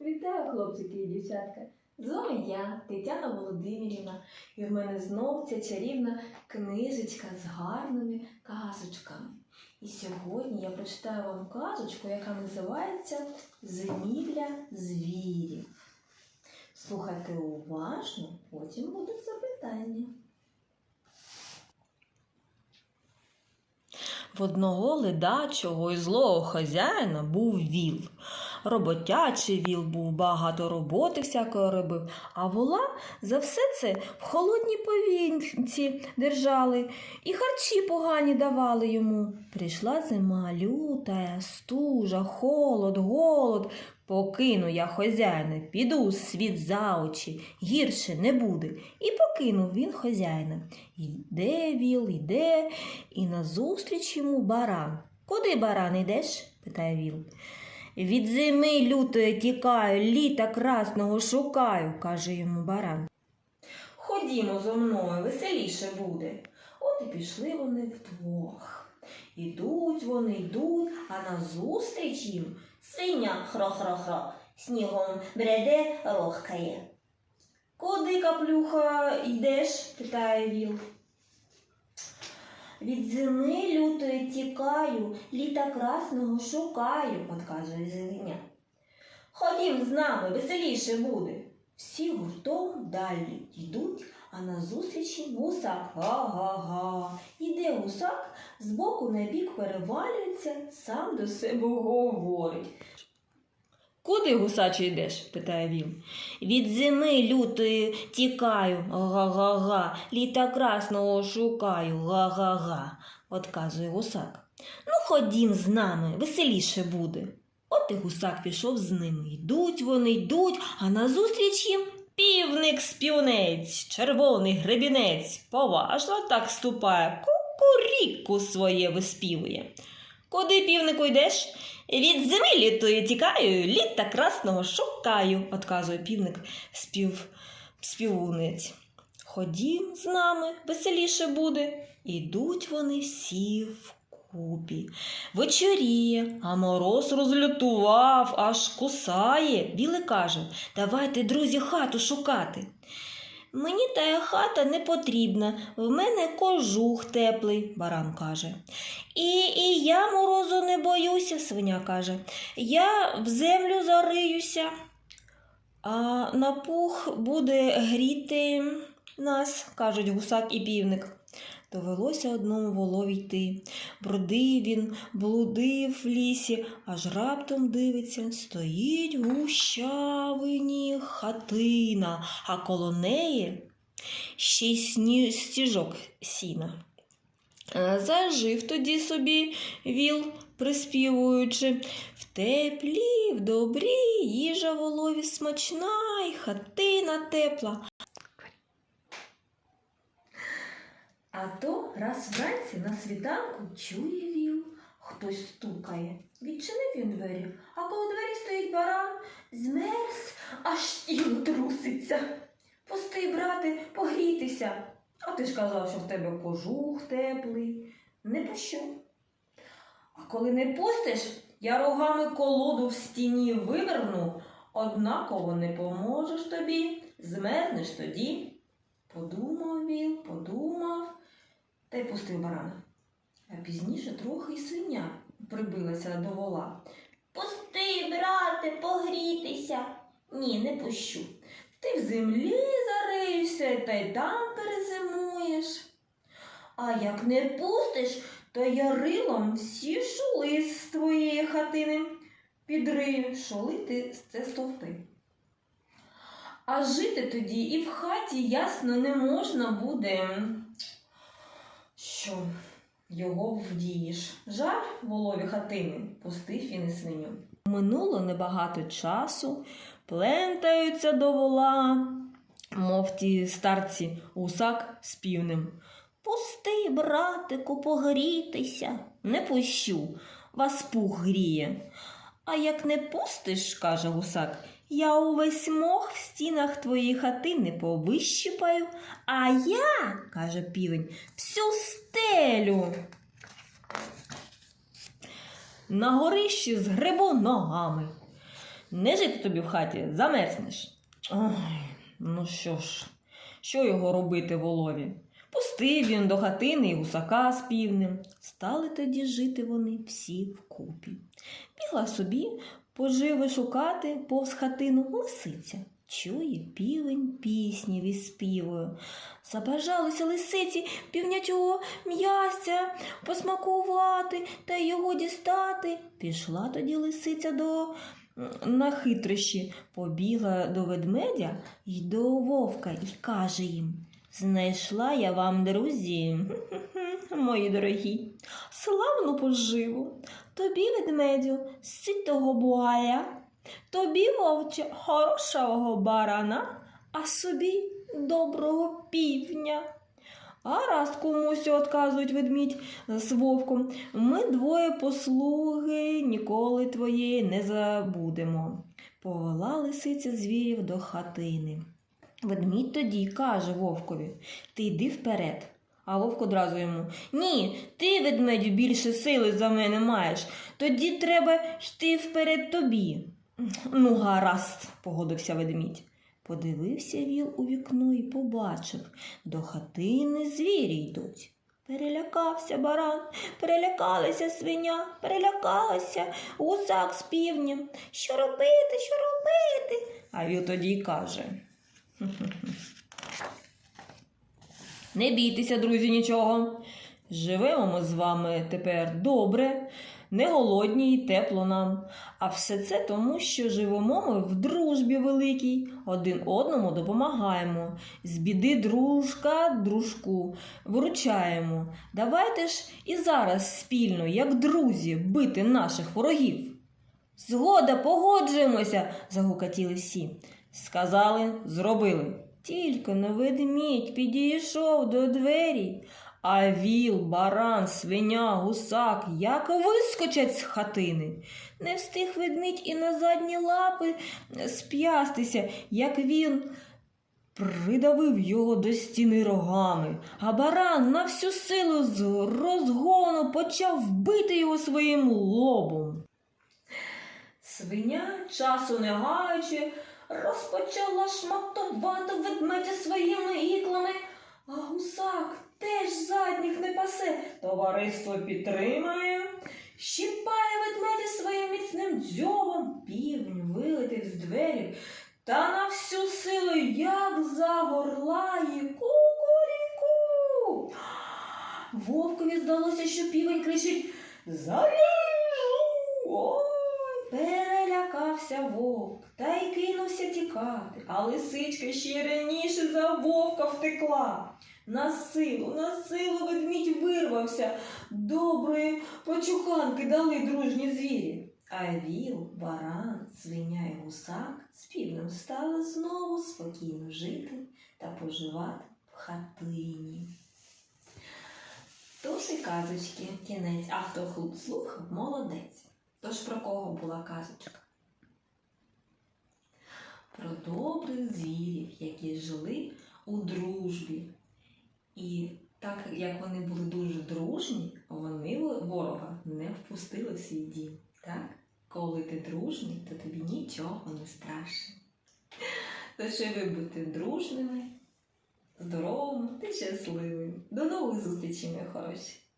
Вітаю, хлопчики і дівчатка! З вами я, Тетяна Володимирівна, і в мене знов ця чарівна книжечка з гарними казочками. І сьогодні я прочитаю вам казочку, яка називається Зимівля звірів. Слухайте уважно, потім будуть запитання. В одного ледачого і злого хазяїна був віл. Роботячий віл був, багато роботи всякої робив, а вола за все це в холодній повінці держали і харчі погані давали йому. Прийшла зима, лютая, стужа, холод, голод. Покину я хазяїна, піду світ за очі, гірше не буде. І покинув він хазяїна. Іде віл, іде, і назустріч йому баран. Куди баран йдеш? питає віл. Від зими лютої тікаю, літа красного шукаю, каже йому баран. Ходімо зо мною, веселіше буде. От і пішли вони вдвох. Ідуть вони, йдуть, а назустріч їм свиня хро-хро-хро, снігом бреде, рохкає. Куди, каплюха, йдеш? питає віл. Від зими лютої тікаю, літа красного шукаю, отказує зеленя. Ходім з нами, веселіше буде. Всі гуртом далі йдуть, а назустріч гусак. Га-га-га. Іде гусак, збоку на бік перевалюється, сам до себе говорить. Куди гусаче йдеш? питає він. Від зими лютої тікаю, га-га-га, літа красного шукаю, га-га-га, отказує гусак. Ну, ходім з нами, веселіше буде. От і гусак пішов з ними. Йдуть вони, йдуть, а назустріч їм півник співнець, червоний гребінець, поважно так ступає, кукурікку своє виспівує. Куди півнику йдеш? Від зими літої тікаю, літа красного шукаю, отказує півник спів... співунець. Ходім з нами, веселіше буде. Ідуть вони всі вкупі. Вечоріє, а мороз розлютував, аж кусає. Білий каже, давайте, друзі, хату шукати. Мені та хата не потрібна, в мене кожух теплий, баран каже. І, і я морозу не боюся, свиня каже. Я в землю зариюся, а на пух буде гріти нас, кажуть гусак і півник. Довелося одному волові йти. Бродив він, блудив в лісі, аж раптом дивиться, стоїть гущавині хатина, а коло неї ще й сні... стіжок сіна. Е, Зажив тоді собі віл, приспівуючи. В теплі, в добрі, їжа волові смачна, і хатина тепла. А то раз вранці на світанку чує віл, хтось стукає. Відчинив він двері, а коло двері стоїть баран, змерз, аж тіло труситься. Пусти, брате, погрітися. А ти ж казав, що в тебе кожух теплий. Не пущу. А коли не пустиш, я рогами колоду в стіні виверну, однаково не поможеш тобі, змерзнеш тоді. Подумав він, подумав та й пустив барана. А пізніше трохи й свиня прибилася до вола. Пусти, брате, погрітися. Ні, не пущу. Ти в землі зариєшся та й там перезимуєш. А як не пустиш, то я рилом всі шули з твоєї хатини підрию, шолити це стовпи. А жити тоді і в хаті ясно не можна буде, що його вдієш. Жаль волові хатини, пустив він і свиню. Минуло небагато часу, плентаються до вола, мов ті старці гусак з півнем. Пусти, братику, погрітися. Не пущу, вас пух гріє. А як не пустиш, каже гусак, я увесь мох в стінах твоєї хатини повищипаю, а я, каже півень, всю стелю. На горищі з грибу ногами. Не жити тобі в хаті, замерзнеш. Ой, ну що ж, що його робити волові? Пустив він до хатини і гусака з півнем. Стали тоді жити вони всі вкупі. Бігла собі, поживи шукати повз хатину лисиця. Чує півень пісні відспівує. Забажалося лисиці півнячого м'ясця посмакувати та його дістати. Пішла тоді лисиця до на хитрощі, побігла до ведмедя й до вовка і каже їм Знайшла я вам, друзі, мої дорогі, славну поживу. Тобі, ведмедю, ситого бугая, тобі, вовче, хорошого барана, а собі доброго півня. А раз комусь отказують ведмідь з вовком, ми двоє послуги ніколи твоєї не забудемо. Повела лисиця звірів до хатини. Ведмідь тоді каже вовкові Ти йди вперед. А вовк одразу йому Ні, ти, ведмедю, більше сили за мене маєш. Тоді треба йти вперед тобі. Ну, гаразд, погодився ведмідь. Подивився віл у вікно і побачив до хатини звірі йдуть. Перелякався баран, перелякалася свиня, перелякалася гусак з півнем. Що робити, що робити? А віл тоді й каже. Не бійтеся, друзі, нічого. Живемо ми з вами тепер добре, не голодні і тепло нам. А все це тому, що живемо ми в дружбі великій, один одному допомагаємо. З біди дружка дружку виручаємо. Давайте ж і зараз спільно, як друзі, бити наших ворогів. Згода, погоджуємося, загукатіли всі. Сказали, зробили. Тільки на ведмідь підійшов до двері, а віл, баран, свиня, гусак як вискочать з хатини. Не встиг ведмідь і на задні лапи сп'ястися, як він придавив його до стіни рогами, а баран на всю силу з розгону почав бити його своїм лобом. Свиня, часу не гаючи, розпочала шматувати ведмедя своїми іклами, а гусак теж задніх не пасе, товариство підтримає, щіпає ведмедя своїм міцним дзьобом, півень вилетів з двері та на всю силу як загорлає ку-ку-ріку. Вовкові здалося, що півень кричить Заріжу! Перелякався вовк та й кинувся тікати, а лисичка ще раніше за вовка втекла. На силу, на силу ведмідь вирвався. Доброї почуханки дали дружні звірі. А віл, баран, свиня й гусак з півнем стали знову спокійно жити та поживати в хатині. Тож і казочки, кінець, а хто слухав, молодець. Тож про кого була казочка? Про добрих звірів, які жили у дружбі. І так як вони були дуже дружні, вони ворога не впустили в свій дім. Так? Коли ти дружний, то тобі нічого не страшно. Тож ви будьте дружними, здоровими та щасливими. До нових зустрічей, мої хороші!